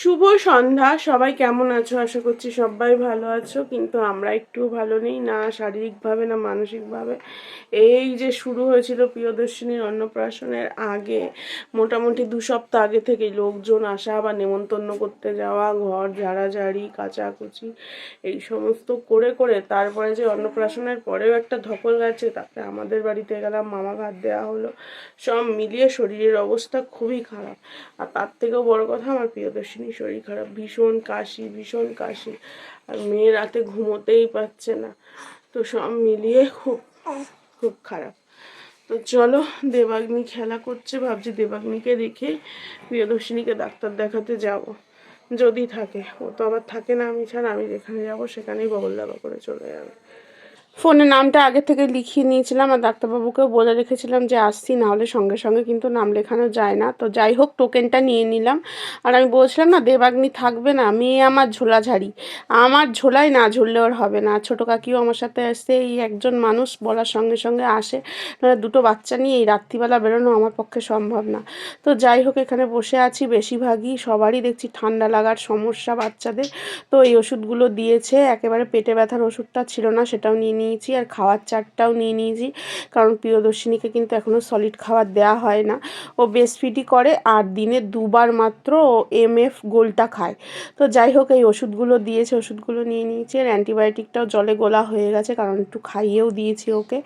শুভ সন্ধ্যা। সবাই কেমন আছো? আশা করছি সবাই ভালো আছো, কিন্তু আমরা একটু ভালো নেই, না শারীরিকভাবে, না মানসিকভাবে। এই যে শুরু হয়েছিল প্রিয়দর্শিনীর অন্নপ্রাশনের আগে, মোটামুটি দু সপ্তাহ আগে থেকে লোকজন আসা বা নেমন্তন্ন করতে যাওয়া, ঘর ঝাড়াঝাড়ি, কাচাকুচি, এই সমস্ত করে করে তারপরে যে অন্নপ্রাশনের পরেও একটা ধকল গেছে তারপরে আমাদের বাড়িতে গেলাম, মামা ভাত দেওয়া হলো, সব মিলিয়ে শরীরের অবস্থা খুবই খারাপ। আর তার থেকেও বড় কথা, আমার প্রিয়দর্শিনী শরীর খারাপ, ভীষণ কাশি ভীষণ কাশি। আর মেয়ে রাতে ঘুমোতেই পারছে না। তো সব মিলিয়ে খুব খুব খারাপ। তো চলো, দেবাগ্নি খেলা করছে, ভাবছি দেবাগ্নিকে রেখে প্রিয়দর্শিনীকে ডাক্তার দেখাতে যাব। যদি থাকে। ও তো আবার থাকে না আমি ছাড়া, আমি যেখানে যাব সেখানেই বগল দাবা করে চলে যাবে। ফোনে নামটা আগে থেকে লিখিয়ে নিয়েছিলাম আর ডাক্তারবাবুকেও বলে রেখেছিলাম যে আসছি না হলে সঙ্গে সঙ্গে কিন্তু নাম লেখানো যায় না। তো যাই হোক টোকেনটা নিয়ে নিলাম। আর আমি বলছিলাম না, দেবাগ্নি থাকবে না, মেয়ে আমার ঝোলাঝাড়ি আমার ঝোলাই না ঝুললে ওর হবে না। ছোটো কাকিও আমার সাথে আসছে এই একজন মানুষ বলার সঙ্গে সঙ্গে আসে। নাহলে দুটো বাচ্চা নিয়ে এই রাত্রিবেলা বেরোনো আমার পক্ষে সম্ভব না। তো যাই হোক, এখানে বসে আছি বেশিরভাগই। সবারই দেখছি ঠান্ডা লাগার সমস্যা বাচ্চাদের। তো এই ওষুধগুলো দিয়েছে, একেবারে পেটে ব্যথার ওষুধটা ছিল না, সেটাও নিয়ে নিয়েছি আর খাওয়ার চারটাও নিয়ে নিয়েছি। কারণ প্রিয়দর্শিনীকে কিন্তু এখনও সলিড খাবার দেওয়া হয় না। ও বেস্টফিটই করে আর দিনে দুবার মাত্র ও এম এফ গোলটা খায়। তো যাই হোক, এই ওষুধগুলো দিয়েছে, ওষুধগুলো নিয়ে নিয়েছি আর অ্যান্টিবায়োটিকটাও জলে গোলা হয়ে গেছে কারণ একটু খাইয়েও দিয়েছি ওকে।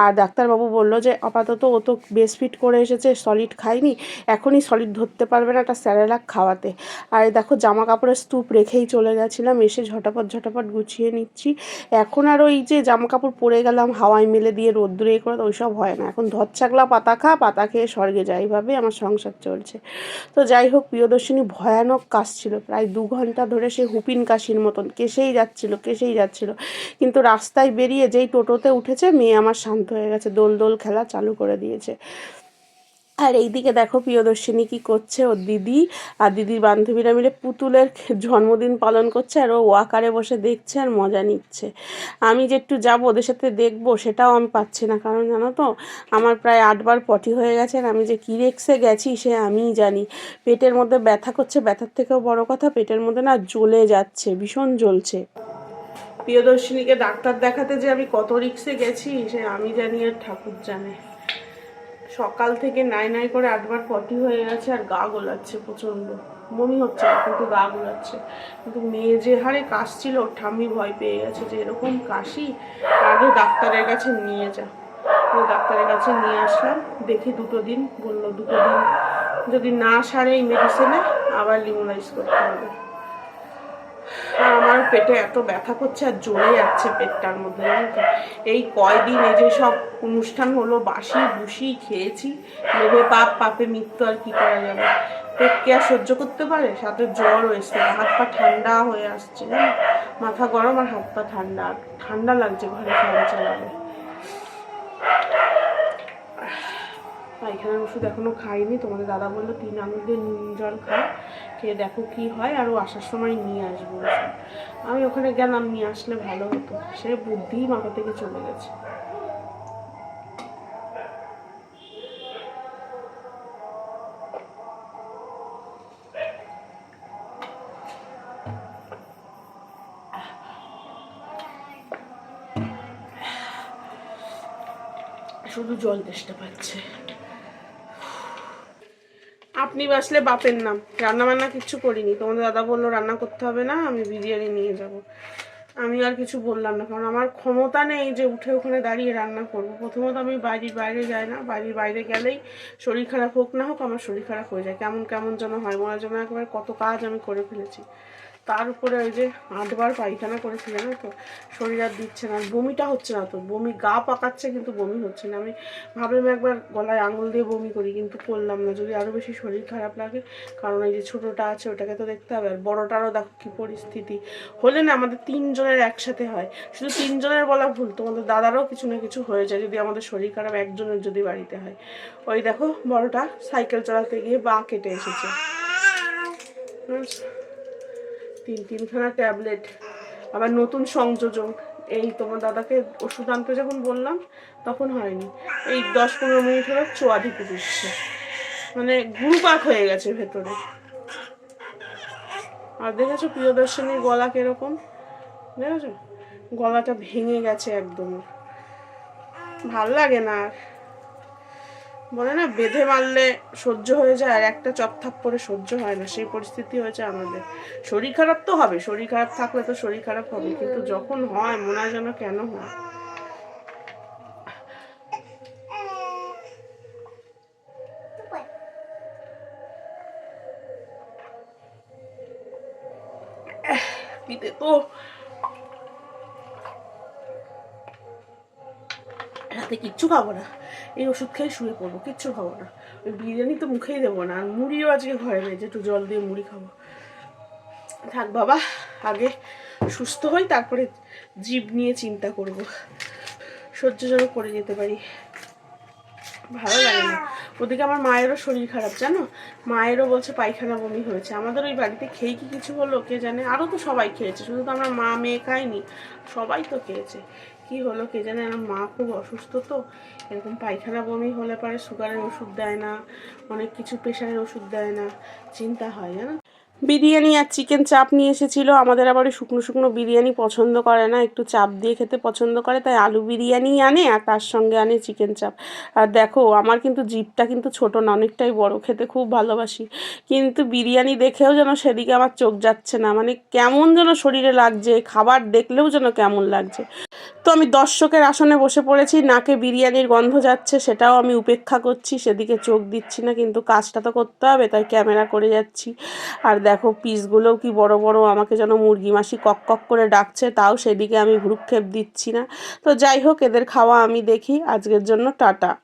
আর ডাক্তারবাবু বলল যে, আপাতত ও তো বেস্টফিট করে এসেছে সলিড খায়নি, এখনই সলিড ধরতে পারবে না একটা স্যারেলাক খাওয়াতে। আর দেখো, জামা কাপড়ের স্তূপ রেখেই চলে গেছিলাম, এসে ঝটাপট ঝটাপট গুছিয়ে নিচ্ছি। এখন আর ওই যে জামা কাপড় পরে গেলাম, হাওয়ায় মেলে দিয়ে রোদ্দুরে এ করে ওইসব হয় না। এখন ধচ্ছাগলা পাতা খা, পাতা খেয়ে স্বর্গে যায় এইভাবে আমার সংসার চলছে। তো যাই হোক, প্রিয়দর্শিনী ভয়ানক কাজ ছিল প্রায় দু ঘণ্টা ধরে সে হুপিন কাশির মতন কেসেই যাচ্ছিল কেসেই যাচ্ছিল। কিন্তু রাস্তায় বেরিয়ে যেই টোটোতে উঠেছে, মেয়ে আমার শান্ত হয়ে গেছে, দোল দোল খেলা চালু করে দিয়েছে। আর এইদিকে দেখো প্রিয়দর্শিনী কি করছে? ওর দিদি আর দিদির বান্ধবীরা মিলে পুতুলের জন্মদিন পালন করছে আর ও ওয়াকারে বসে দেখছে আর মজা নিচ্ছে। আমি যে একটু যাব ওদের সাথে দেখব, সেটাও আমি পাচ্ছি না। কারণ জানো তো, আমার প্রায় আটবার পটি হয়ে গেছে আর আমি যে কী রেক্সে গেছি সে আমিই জানি। পেটের মধ্যে ব্যথা করছে, ব্যথার থেকেও বড় কথা, পেটের মধ্যে না জ্বলে যাচ্ছে, ভীষণ জ্বলছে। প্রিয়দর্শিনীকে ডাক্তার দেখাতে যে আমি কত রিক্সে গেছি, সে আমি জানি আর ঠাকুর জানে। সকাল থেকে নাই নাই করে আটবার পটি হয়ে গেছে আর গা গোলাচ্ছে প্রচণ্ড। বমি হচ্ছে, কিন্তু গা গোলাচ্ছে। কিন্তু মেয়ে যে হারে কাশছিল, ওর ঠাম্মি ভয় পেয়ে গেছে যে এরকম কাশি, আগে ডাক্তারের কাছে নিয়ে যা। ডাক্তারের কাছে নিয়ে আসলাম, দেখি দুটো দিন, বলল দুটো দিন। যদি না সারে এই মেডিসিনে আবার লিমোনাইজ করতে হবে। পেটে এত ব্যথা করছে আর জ্বলে যাচ্ছে পেটটার মধ্যে এই কয়দিন এই যে সব অনুষ্ঠান হলো, বাসি বুসি খেয়েছি, লোভে পাপ, পাপে মৃত্যু, আর কি করা যাবে? পেট কি আর সহ্য করতে পারে? সাথে জ্বর হয়েছে হাত পা ঠান্ডা হয়ে আসছে, জানো? মাথা গরম আর হাত পা ঠান্ডা ঠান্ডা লাগছে, ঘরে ফ্যান চালাবে পায়খানার ওষুধ এখনও খাইনি। তোমাদের দাদা বলল, তিন আঙুল দিয়ে নুন জল খাও খেয়ে দেখো কি হয়, আর ও আসার সময় নিয়ে আসব। আমি ওখানে গেলাম, নিয়ে আসলে ভালো হতো। সে বুদ্ধি মাথা থেকে চলে গেছে। শুধু জল তেষ্টা পাচ্ছে। আপনি বাসলে বাপের নাম। রান্না বান্না কিচ্ছু করিনি। তোমাদের দাদা বলল, রান্না করতে হবে না, আমি বিরিয়ানি নিয়ে যাব। আমি আর কিছু বললাম না, কারণ আমার ক্ষমতা নেই যে উঠে ওখানে দাঁড়িয়ে রান্না করব। প্রথমত আমি বাড়ির বাইরে যাই না, বাড়ির বাইরে গেলেই শরীর খারাপ হোক না হোক, আমার শরীর খারাপ হয়ে যায়। কেমন কেমন যেন হয়, মনে যেন একবার কত কাজ আমি করে ফেলেছি। তার উপরে ওই যে আটবার পায়খানা করেছি, জানো তো? শরীর আর দিচ্ছে না বমিটা হচ্ছে না তো। বমি গা পাকাচ্ছে, কিন্তু বমি হচ্ছে না। আমি ভাবলাম একবার গলায় আঙুল দিয়ে বমি করি, কিন্তু করলাম না। যদি আরও বেশি শরীর খারাপ লাগে, কারণ এই যে ছোটোটা আছে, ওটাকে তো দেখতে হবে। আর বড়োটারও দেখো কী পরিস্থিতি। হলে না আমাদের তিনজনের একসাথে হয়। শুধু তিনজনের বলা ভুল, তোমাদের দাদারও কিছু না কিছু হয়ে যায়, যদি আমাদের শরীর খারাপ একজনের যদি বাড়িতে হয়। ওই দেখো, বড়টা সাইকেল চালাতে গিয়ে বা কেটে এসেছে। তিন, তিনখানা ট্যাবলেট, আবার নতুন সংযোজন। এই তোমার দাদাকে ওষুধ আনতে যখন বললাম, তখন হয়নি। এই দশ পনেরো মিনিট হলো চোয়া ঢুকে দিচ্ছে মানে গুরুপাক হয়ে গেছে ভেতরে। আর দেখেছ প্রিয়দর্শনীর গলা কীরকম? দেখেছ? গলাটা ভেঙে গেছে একদম। ভালো লাগে না আর। বলে না বেঁধে মারলে সহ্য হয়ে যায়, আর একটা চপথাপ করে সহ্য হয় না। সেই পরিস্থিতি হয়েছে আমাদের। শরীর খারাপ তো হবে, শরীর খারাপ থাকলে তো শরীর খারাপ হবে, কিন্তু যখন হয়, মনে হয় যেন কেন হয়। পিতে তো রাতে কিচ্ছু খাব না। এই ওষুধ খেয়ে শুয়ে পড়ব, কিচ্ছু খাব না। ওই বিরিয়ানি তো মুখেই দেবো না, আর মুড়িও আজকে ঘরে রয়েছে একটু জল দিয়ে মুড়ি খাব। থাক বাবা, আগে সুস্থ হই, তারপরে জীব নিয়ে চিন্তা করব। সহ্য যেন করে যেতে পারি। ভালো লাগে না। ওদিকে আমার মায়েরও শরীর খারাপ, জানো? মায়েরও বলছে পায়খানা বমি হয়েছে। আমাদের ওই বাড়িতে খেয়ে কি কিছু হলো, কে জানে? আরও তো সবাই খেয়েছে, শুধু তো আমার মা মেয়ে খায়নি সবাই তো খেয়েছে। কি হলো কে জানে, আমার মা খুব অসুস্থ তো। এরকম পায়খানা বমি হলে পরে সুগারের ওষুধ দেয় না, অনেক কিছু প্রেশারের ওষুধ দেয় না। চিন্তা হয় জানো? বিরিয়ানি আর চিকেন চাপ নিয়ে এসেছিল। আমাদের আবার শুকনো শুকনো বিরিয়ানি পছন্দ করে না। একটু চাপ দিয়ে খেতে পছন্দ করে, তাই আলু বিরিয়ানি আনে আর তার সঙ্গে আনে চিকেন চাপ। আর দেখো, আমার কিন্তু জিপটা কিন্তু ছোট না, অনেকটাই বড়। খেতে খুব ভালোবাসি। কিন্তু বিরিয়ানি দেখেও যেন সেদিকে আমার চোখ যাচ্ছে না। মানে কেমন যেন শরীরে লাগছে, খাবার দেখলেও যেন কেমন লাগছে। তো আমি দর্শকের আসনে বসে পড়েছি, নাকে বিরিয়ানির গন্ধ যাচ্ছে, সেটাও আমি উপেক্ষা করছি, সেদিকে চোখ দিচ্ছি না, কিন্তু কাজটা তো করতে হবে, তাই ক্যামেরা করে যাচ্ছি। আর দেখো, পিসগুলোও কি বড় বড়, আমাকে যেন মুরগি মাসি কক কক করে ডাকছে, তাও সেদিকে আমি ভ্রুক্ষেপ দিচ্ছি না। তো যাই হোক, এদের খাওয়া আমি দেখি। আজকের জন্য টাটা।